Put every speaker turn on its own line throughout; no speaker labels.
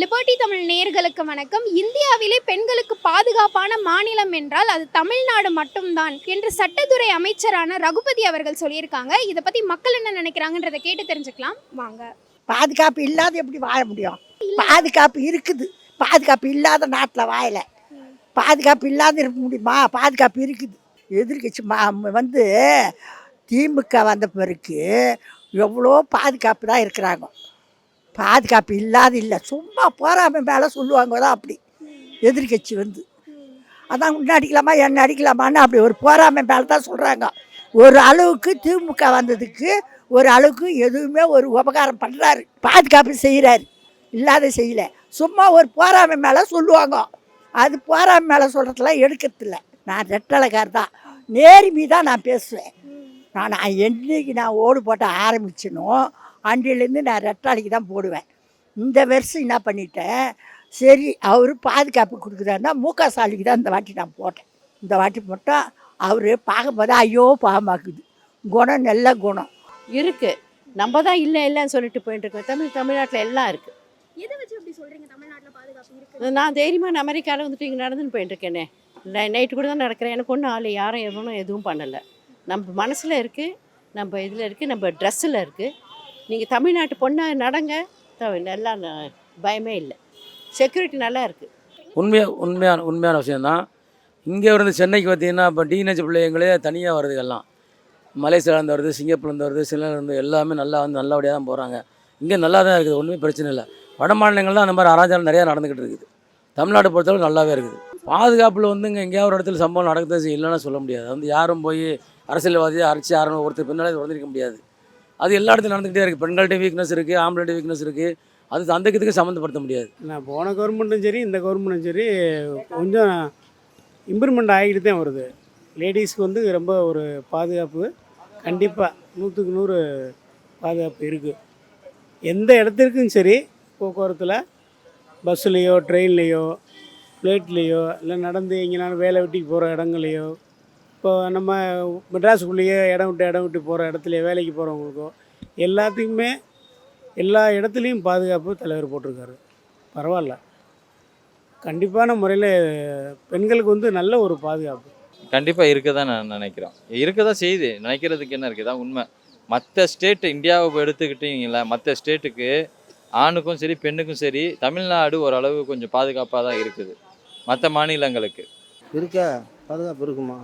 Liberty Tamil நேர்களுக்கு வணக்கம். இந்தியாவிலே பெண்களுக்கு பாதுகாப்பான மாநிலம் என்றால் அது தமிழ்நாடு மட்டும்தான் என்று சட்டத்துறை அமைச்சரான ரகுபதி அவர்கள் சொல்லியிருக்காங்க. இதை பத்தி மக்கள் என்ன நினைக்கிறாங்கன்றதை கேட்டு தெரிஞ்சுக்கலாம். வாங்க.
பாதுகாப்பு இல்லாத எப்படி வாழ முடியும்? பாதுகாப்பு இருக்குது. பாதுகாப்பு இல்லாத நாட்டில் வாழல. பாதுகாப்பு இல்லாத இருக்க முடியுமா? பாதுகாப்பு இருக்குது. எதிர்கட்சி வந்து திமுக வந்த பிறகு எவ்வளோ பாதுகாப்பு தான் இருக்கிறாங்க. பாதுகாப்பு இல்லாத இல்லை. சும்மா போறாம மேலே சொல்லுவாங்க தான் அப்படி. எதிர்கட்சி வந்து. அதான் உன்னை அடிக்கலாமா என்ன அடிக்கலாமான்னு அப்படி ஒரு போராமை மேலே தான் சொல்கிறாங்க ஒரு அளவுக்கு திமுக வந்ததுக்கு ஒரு அளவுக்கு எதுவுமே ஒரு உபகாரம் பண்ணுறாரு பாதுகாப்பு செய்கிறாரு இல்லாத செய்யல. சும்மா ஒரு போராமை மேலே சொல்லுவாங்க. அது போராமை மேலே சொல்கிறதெல்லாம் எடுக்கிறதில்ல நான் ரெட்டலைக்கார் தான். நேர்மி தான் நான் பேசுவேன். நான் நான் என்னைக்கு நான் ஓடு போட்ட ஆரம்பிச்சினோ அன்றிலேருந்து நான் ரெட்டாளிக்கு தான் போடுவேன். இந்த வருஷம் என்ன பண்ணிட்டேன்? சரி அவர் பாதுகாப்பு கொடுக்குறாருன்னா மூக்கா சாலிக்கு தான் இந்த வாட்டி நான் போட்டேன். இந்த வாட்டி போட்டால் அவர் பார்க்கும்போது ஐயோ பாவமாக்குது. குணம் நல்ல குணம்.
இருக்கு. நம்ம தான் இல்லை இல்லைன்னு சொல்லிட்டு போயிட்டு இருக்கோம். தமிழ் தமிழ்நாட்டில் எல்லாம் இருக்கு.
எதை வச்சு அப்படி சொல்றீங்க? தமிழ்நாட்டில் பாதுகாப்பு இருக்கு.
நான் தைரியமாக அமெரிக்காவில் வந்துட்டு இங்கே நடந்துன்னு போயிட்டு இருக்கேனே. நைட்டு கூட தான் நடக்கிறேன். எனக்கு ஒன்றும் ஆள் யாரும் எவனும் எதுவும் பண்ணலை. நம்ம மனசில் இருக்குது நம்ம இதில் இருக்குது நம்ம ட்ரெஸ்ஸில் இருக்குது நீங்கள் தமிழ்நாட்டு பொண்ணாக நடங்க. எல்லாம் பயமே இல்லை. செக்யூரிட்டி நல்லா இருக்குது
உண்மையாக உண்மையான உண்மையான விஷயந்தான் இங்கே இருந்து சென்னைக்கு பார்த்தீங்கன்னா இப்போ டீனேஜ் பிள்ளைங்களே தனியாக வருது எல்லாம். மலேசியாவிலேருந்து வருது சிங்கப்பூர்லேருந்து வருது சிலருந்து எல்லாமே நல்லா வந்து நல்லபடியாக தான் போகிறாங்க இங்கே நல்லா தான் இருக்குது ஒன்றுமே பிரச்சனை இல்லை. வட மாநிலங்கள்ல அந்த மாதிரி அராஜகம் நிறையா நடந்துக்கிட்டு இருக்குது. தமிழ்நாடு பொறுத்தளவு நல்லாவே இருக்குது. பாதுகாப்பில் வந்து இங்கே எங்கேயாவது ஒரு இடத்துல சம்பவம் நடக்குது இல்லைன்னு சொல்ல முடியாது. வந்து யாரும் போய் அரசியல்வாதியை அரைச்சி யாரும் ஒருத்தர் பின்னாலே வந்துருக்க முடியாது. அது எல்லா இடத்துலையும் நடந்துக்கிட்டே இருக்குது பெண்கள்கிட்ட வீக்னஸ் இருக்குது ஆம்பளைகிட்ட வீக்னஸ் இருக்குது அது அந்த இதுக்கு சம்மந்தப்படுத்த முடியாது.
நான் போன கவர்மெண்ட்டும் சரி இந்த கவர்மெண்ட்டும் சரி கொஞ்சம் இம்ப்ரூவ்மெண்ட் ஆகிட்டு தான் வருது. லேடிஸ்க்கு வந்து ரொம்ப ஒரு பாதுகாப்பு கண்டிப்பாக நூற்றுக்கு நூறு பாதுகாப்பு இருக்குது எந்த இடத்திற்கும் சரி போக்குவரத்தில் பஸ்ஸுலேயோ ட்ரெயின்லேயோ ஃப்ளைட்லேயோ இல்லை நடந்து எங்கேனாலும் வேலை வெட்டிக்கு போகிற இடங்களையோ இப்போ நம்ம மெட்ராஸுக்குள்ளேயே இடம் விட்டு இடம் விட்டு போகிற இடத்துல வேலைக்கு போகிறவங்களுக்கோ எல்லாத்துக்குமே எல்லா இடத்துலையும் பாதுகாப்பு தலைவர் போட்டிருக்காரு. பரவாயில்ல. கண்டிப்பான முறையில் பெண்களுக்கு வந்து நல்ல ஒரு பாதுகாப்பு.
கண்டிப்பாக இருக்க தான் நான் நினைக்கிறோம் இருக்க தான் செய்யுது. நினைக்கிறதுக்கு என்ன இருக்குது? தான் உண்மை. மற்ற ஸ்டேட் இந்தியாவை இப்போ எடுத்துக்கிட்டீங்களா மற்ற ஸ்டேட்டுக்கு ஆணுக்கும் சரி பெண்ணுக்கும் சரி தமிழ்நாடு ஓரளவு கொஞ்சம் பாதுகாப்பாக தான் இருக்குது. மற்ற மாநிலங்களுக்கு.
இருக்க? பாதுகாப்பு இருக்குமா?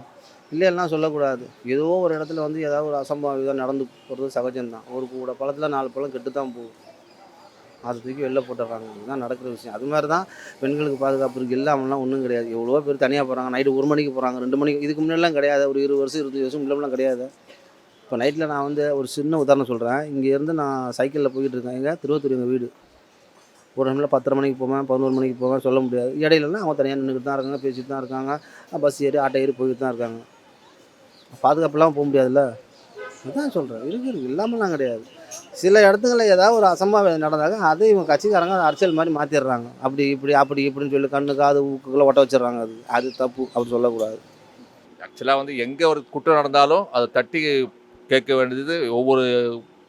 இல்லைன்னா சொல்லக்கூடாது. ஏதோ ஒரு இடத்துல வந்து ஏதாவது ஒரு அசம்பாவிதம் இதாக நடந்து போகிறது சகஜம்தான். ஒரு கூட பழத்தில் நாலு பழம் கெட்டு தான் போகும். அது தூக்கி வெளில போட்டுடுறாங்க இதுதான் நடக்கிற விஷயம். அது மாதிரி தான் பெண்களுக்கு பாதுகாப்பு இருக்குது இல்லாமலாம் ஒன்றும் கிடையாது. எவ்வளோ பேர் தனியாக போகிறாங்க நைட்டு ஒரு மணிக்கு போகிறாங்க ரெண்டு மணிக்கு இதுக்கு முன்னாடிலாம் கிடையாது. ஒரு இருபது வருஷம் இருபது வருஷம் முன்னாடிலாம் கிடையாது. இப்போ நைட்டில் நான் வந்து ஒரு சின்ன உதாரணம் சொல்கிறேன் இங்கேருந்து நான் சைக்கிளில் போய்கிட்டு இருக்கேன். எங்கள் திருவத்தூர் எங்கள் வீடு. ஒரு டைமில் பத்தரை மணிக்கு போவேன் பதினோரு மணிக்கு போவேன் சொல்ல முடியாது. இடையிலலாம் அவங்க தனியாக நின்றுக்கிட்டு தான் இருக்காங்க பேசிட்டு தான் இருக்காங்க. பஸ் ஏறி ஆட்டோ ஏறி போய்கிட்டு தான் இருக்காங்க. பாதுகாப்புலாம் போக முடியாதுல்ல? அதான் சொல்கிறேன் இருக்கு இருக்கு. இல்லாமலாம் கிடையாது. சில இடத்துங்கள ஏதாவது ஒரு அசம்பாவிதம் நடந்தாக்க அதை இவங்க கட்சிக்காரங்க அரசியல் மாதிரி மாற்றிடுறாங்க அப்படி இப்படி அப்படி இப்படின்னு சொல்லி கண்ணு காது ஊக்குக்குள்ளே ஒட்ட வச்சிடுறாங்க. அது அது தப்பு. அப்படி சொல்லக்கூடாது.
ஆக்சுவலாக வந்து எங்கே ஒரு குற்றம் நடந்தாலும் அதை தட்டி கேட்க வேண்டியது ஒவ்வொரு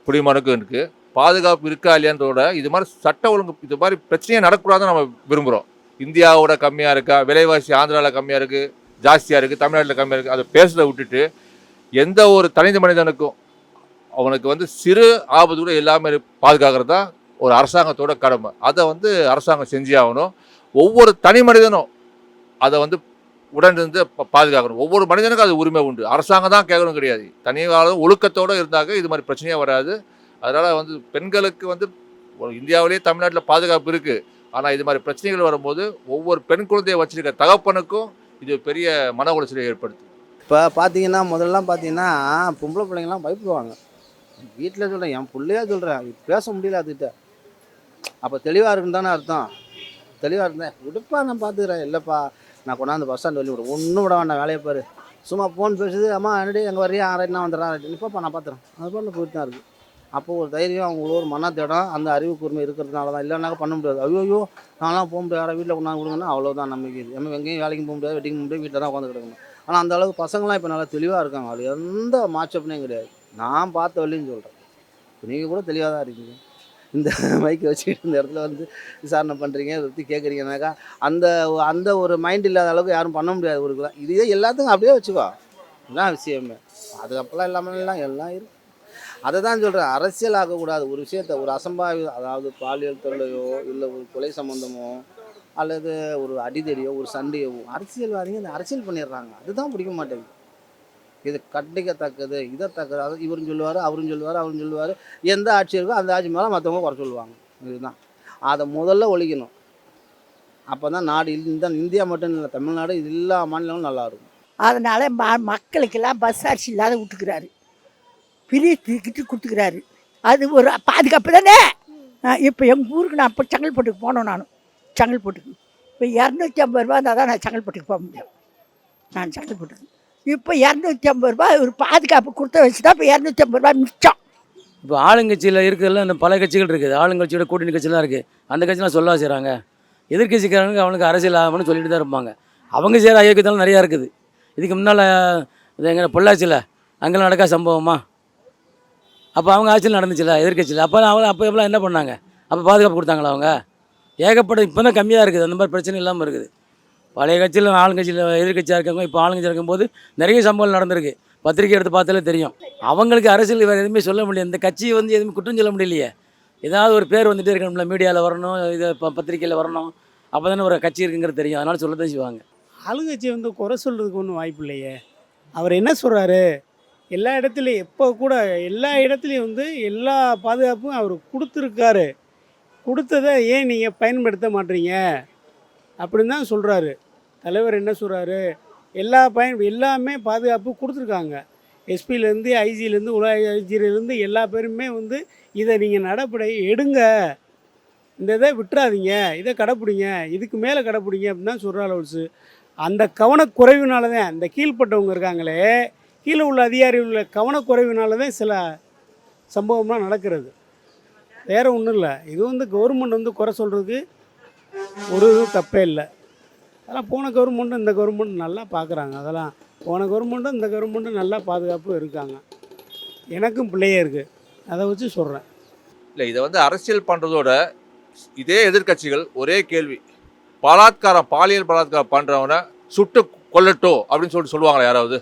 குடிமகனுக்கும் இருக்குது பாதுகாப்பு இருக்கா இல்லையான்றதோட இது மாதிரி சட்ட ஒழுங்கு இது மாதிரி பிரச்சனையே நடக்கக்கூடாதுன்னு நம்ம விரும்புகிறோம் இந்தியாவோட கம்மியாக இருக்கா? விலைவாசி ஆந்திராவில் கம்மியாக இருக்குது ஜாஸ்தியாக இருக்குது தமிழ்நாட்டில் கம்மியாக இருக்குது அதை பேசுகிறத விட்டுட்டு எந்த ஒரு தனித்த மனிதனுக்கும் அவனுக்கு வந்து சிறு ஆபத்து கூட இல்லாமல் பாதுகாக்கிறது தான் ஒரு அரசாங்கத்தோட கடமை. அதை வந்து அரசாங்கம் செஞ்சே ஆகணும். ஒவ்வொரு தனி மனிதனும் அதை வந்து உடனிருந்து பாதுகாக்கணும். ஒவ்வொரு மனிதனுக்கும் அது உரிமை உண்டு. அரசாங்கம் தான் கேட்கணும் கிடையாது. தனியாக ஒழுக்கத்தோடு இருந்தாக்க இது மாதிரி பிரச்சனையே வராது. அதனால் வந்து பெண்களுக்கு வந்து இந்தியாவிலேயே தமிழ்நாட்டில் பாதுகாப்பு இருக்குது ஆனால் இது மாதிரி பிரச்சனைகள் வரும்போது ஒவ்வொரு பெண் குழந்தையை வச்சுருக்க தகப்பனுக்கும் இது பெரிய மன உளைச்சலை ஏற்படுத்தும்.
இப்போ பார்த்தீங்கன்னா முதல்லாம் பார்த்தீங்கன்னா பொம்பளை பிள்ளைங்கலாம் பயப்படுவாங்க. வீட்டில் சொல்கிறேன் என் பிள்ளையா சொல்கிறேன் பேச முடியல அதுகிட்ட. அப்போ தெளிவாக இருக்குன்னு தானே அர்த்தம். தெளிவாக இருந்தேன் விடுப்பா நான் பார்த்துக்கிறேன் இல்லைப்பா நான் கொண்டாந்து பஸ் ஸ்டாண்ட் சொல்லி விடுவேன் ஒன்றும் விட வேண்டாம் வேலையை பாரு. சும்மா ஃபோன் பேசுது அம்மா என்னடி எங்கே வரையா ரைட் நான் வந்துடுறேன் ரைட் நான் பார்த்துறேன் அது பாட்டு போயிட்டு தான் இருக்குது அப்போ ஒரு தைரியம் அவங்களுக்கு ஒரு மன தேடம் அந்த அறிவு கூர்மை இருக்கிறதுனால தான். இல்லைனாக்க பண்ண முடியாது. ஐயோ ஐயோ நான்லாம் போக முடியாது. வீட்டில் கொண்டாந்து கொடுங்கன்னா அவ்வளோதான் நம்பிக்கை இது. நம்ம எங்கேயும் வேலைக்கும் போக முடியாது வெட்டிங் முடியாது வீட்டில் தான் உட்காந்து கிடக்கணும் ஆனால் அந்த அளவுக்கு பசங்களாம் இப்போ நல்லா தெளிவாக இருக்காங்க. அது எந்த மாற்றப்பனையும் கிடையாது. நான் பார்த்த வழின்னு சொல்கிறேன் இப்போ நீங்கள் கூட தெளிவாக தான் இருக்கீங்க. இந்த மைக்கை வச்சுக்கிட்டு இந்த இடத்துல வந்து விசாரணை பண்ணுறீங்க இதை பற்றி கேட்குறீங்கனாக்கா அந்த அந்த ஒரு மைண்ட் இல்லாத அளவுக்கு யாரும் பண்ண முடியாது. ஊருக்குலாம் இதே எல்லாத்துக்கும் அப்படியே வச்சுக்கோ. இதுதான் விஷயமே. அதுக்கப்புறம் இல்லாமல் எல்லாம் எல்லாம் இருக்கு அதை தான் சொல்கிறேன் அரசியல் ஆகக்கூடாது. ஒரு விஷயத்த ஒரு அசம்பாவிதம் அதாவது பாலியல் தொல்லையோ இல்லை ஒரு கொலை சம்மந்தமோ அல்லது ஒரு அடிதடியோ ஒரு சண்டையோ அரசியல்வாதிங்க இந்த அரசியல் பண்ணிடுறாங்க. அதுதான் பிடிக்க மாட்டேங்குது. இது கண்டிக்கத்தக்கது இதத்தக்கது. அது இவரும் சொல்லுவார் அவரும் சொல்லுவார் அவரும் சொல்லுவார். எந்த ஆட்சி இருக்கோ அந்த ஆட்சி மேலே மற்றவங்க குறை சொல்லுவாங்க. இதுதான். அதை முதல்ல ஒழிக்கணும். அப்போ தான் நாடு இந்த இந்தியா மட்டும் இல்லை தமிழ்நாடு இது எல்லா மாநிலங்களும் நல்லா இருக்கும்.
அதனால் ம மக்களுக்கெல்லாம் பஸ் ஆட்சி இல்லாத விட்டுக்கிறாரு. பிரி தூக்கிட்டு கொடுத்துக்கிறாரு. அது ஒரு பாதுகாப்பு தானே? இப்போ எங்கள் ஊருக்கு நான் இப்போ செங்கல்பட்டுக்கு போனோம் நான். செங்கல்பட்டுக்கு இப்போ இரநூத்தி ஐம்பது ரூபா இருந்தால் தான் நான் செங்கல்பட்டுக்கு போக முடியும். நான் செங்கல்பட்டுக்கு இப்போ இரநூத்தி ஐம்பது ரூபா ஒரு பாதுகாப்பு கொடுத்த வச்சு தான் இப்போ இரநூத்தி ஐம்பது ரூபா மிச்சம்.
இப்போ ஆளுங்கட்சியில் இருக்கிறதுல இந்த பல கட்சிகள் இருக்குது ஆளுங்கட்சியோட கூட்டணி கட்சிலாம் இருக்குது அந்த கட்சிலாம் சொல்ல செய்கிறாங்க எதிர்கட்சிக்காரங்க அவனுக்கு அரசியல் ஆகணும்னு சொல்லிட்டு தான் இருப்பாங்க. அவங்க செய்கிற ஐயக்கத்தாலும் நிறையா இருக்குது. இதுக்கு முன்னால் எங்கள் பொள்ளாச்சியில் அங்கெல்லாம் நடக்கா சம்பவமா? அப்போ அவங்க ஆட்சியில் நடந்துச்சுல எதிர்கட்சியில் அப்போ அவங்க அப்போ எப்பலாம் என்ன பண்ணாங்க? அப்போ பாதுகாப்பு கொடுத்தாங்களா அவங்க? ஏகப்பட்ட இப்போ தான் கம்மியாக இருக்குது. அந்த மாதிரி பிரச்சனை இல்லாமல் இருக்குது. பழைய கட்சியில் ஆளுங்கட்சியில் எதிர்கட்சியாக இருக்கவங்க இப்போ ஆளுங்கட்சியாக இருக்கும்போது நிறைய சம்பவங்கள் நடந்திருக்கு. பத்திரிக்கை எடுத்து பார்த்தாலே தெரியும். அவங்களுக்கு அரசியல் வேறு எதுவுமே சொல்ல முடியல. இந்த கட்சி வந்து எதுவுமே குற்றம் சொல்ல முடியலையே. ஏதாவது ஒரு பேர் வந்துட்டே இருக்கணும்ல மீடியாவில் வரணும் இது இப்போ பத்திரிக்கையில் வரணும். அப்போ தானே ஒரு கட்சி இருக்குங்கிறது தெரியும். அதனால சொல்ல தான் செய்வாங்க.
ஆளுங்கட்சி வந்து குறை சொல்கிறதுக்கு ஒன்றும் வாய்ப்பு இல்லையே. அவர் என்ன சொல்கிறாரு எல்லா இடத்துலையும் எப்போ கூட எல்லா இடத்துலையும் வந்து எல்லா பாதுகாப்பும் அவர் கொடுத்துருக்காரு. கொடுத்ததை ஏன் நீங்கள் பயன்படுத்த மாட்டீங்க? அப்படின்னு தான் சொல்கிறாரு தலைவர் என்ன சொல்கிறாரு எல்லா பயன் எல்லாமே பாதுகாப்பு கொடுத்துருக்காங்க. எஸ்பிலேருந்து ஐஜிலேருந்து உலக ஐஜிலேருந்து எல்லா பேருமே வந்து இதை நீங்கள் நடப்படை எடுங்க. இந்த இதை விட்டுறாதீங்க. இதை கடைப்பிடிங்க. இதுக்கு மேலே கடைப்பிடிங்க அப்படின்னு தான் சொல்கிறாள் அவர்ஸு அந்த கவனக்குறைவினால தான் அந்த கீழ்ப்பட்டவங்க இருக்காங்களே கீழே உள்ள அதிகாரி கவனக்குறைவினால தான் சில சம்பவம்லாம் நடக்கிறது. வேறு ஒன்றும் இல்லை. இது வந்து கவர்மெண்ட் வந்து குறை சொல்கிறதுக்கு ஒரு இதுவும் தப்பே இல்லை. அதெல்லாம் போன கவர்மெண்ட்டும் இந்த கவர்மெண்ட் நல்லா பார்க்குறாங்க அதெல்லாம் போன கவர்மெண்ட்டும் இந்த கவர்மெண்ட்டும் நல்லா பாதுகாப்பு இருக்காங்க. எனக்கும் பிள்ளையே இருக்குது அதை வச்சு சொல்கிறேன்
இல்லை இதை வந்து அரசியல் பண்ணுறதோட இதே எதிர்க்கட்சிகள் ஒரே கேள்வி. பலாத்காரம் பாலியல் பலாத்காரம் பண்ணுறவனை சுட்டு கொல்லட்டும் அப்படின்னு சொல்லிட்டு சொல்லுவாங்களா யாராவது?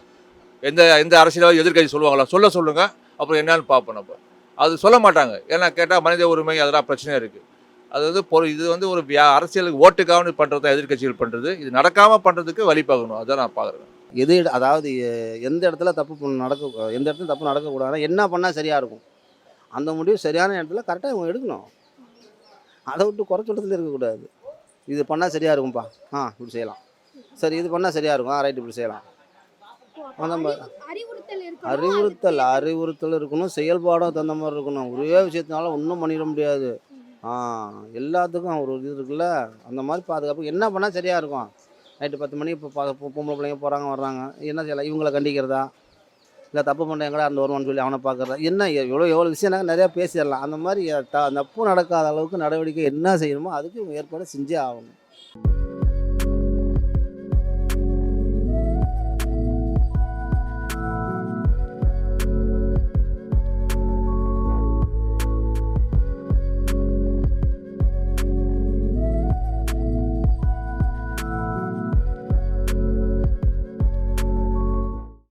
எந்த எந்த அரசியலாவது எதிர்க்கட்சி சொல்லுவாங்களா? சொல்ல சொல்லுங்க. அப்புறம் என்னன்னு பார்ப்போம் நம்ம. அது சொல்ல மாட்டாங்க. ஏன்னா கேட்டால் மனித உரிமை அதெல்லாம் பிரச்சனையாக இருக்குது அது வந்து பொரு இது வந்து ஒரு வியா அரசியலுக்கு ஓட்டுக்காக பண்ணுறது தான் எதிர்க்கட்சிகள் பண்ணுறது இது நடக்காமல் பண்ணுறதுக்கு வழி பார்க்கணும். அதான் நான் பார்க்குறேன்.
எது அதாவது எந்த இடத்துல தப்பு பண்ண- நடக்க எந்த இடத்துல தப்பு நடக்கக்கூடாதுன்னா என்ன பண்ணால் சரியாக இருக்கும்? அந்த முடிவு சரியான இடத்துல கரெக்டாக இவங்க எடுக்கணும். அதை விட்டு குறை சொல்றதுல இருக்கக்கூடாது. இது பண்ணால் சரியாக இருக்கும்ப்பா ஆ இப்படி செய்யலாம். சரி இது பண்ணால் சரியாக இருக்கும். ஆ ரைட் இப்படி செய்யலாம். அந்த
அறிவுறுத்தல்.
அறிவுறுத்தல் இருக்கணும் செயல்பாடும் தகுந்த மாதிரி இருக்கணும். ஒரே விஷயத்தினால ஒன்றும் பண்ணிட முடியாது. ஆ எல்லாத்துக்கும் ஒரு இது இருக்குல்ல? அந்த மாதிரி பாதுகாப்பு. என்ன பண்ணால் சரியாக இருக்கும்? நைட்டு பத்து மணிக்கு இப்போ பொம்பளை பிள்ளைங்க போகிறாங்க வர்றாங்க. என்ன செய்யலாம்? இவங்களை கண்டிக்கிறதா? இல்லை தப்பு பண்ணுற எங்கடா அந்த வருவான்னு சொல்லி அவனை பார்க்குறதா என்ன எவ்வளோ எவ்வளோ விஷயம் நிறையா பேசிடலாம். அந்த மாதிரி த தப்பு நடக்காத அளவுக்கு நடவடிக்கை என்ன செய்யணுமோ அதுக்கு ஏற்பாடு செஞ்சே ஆகணும்.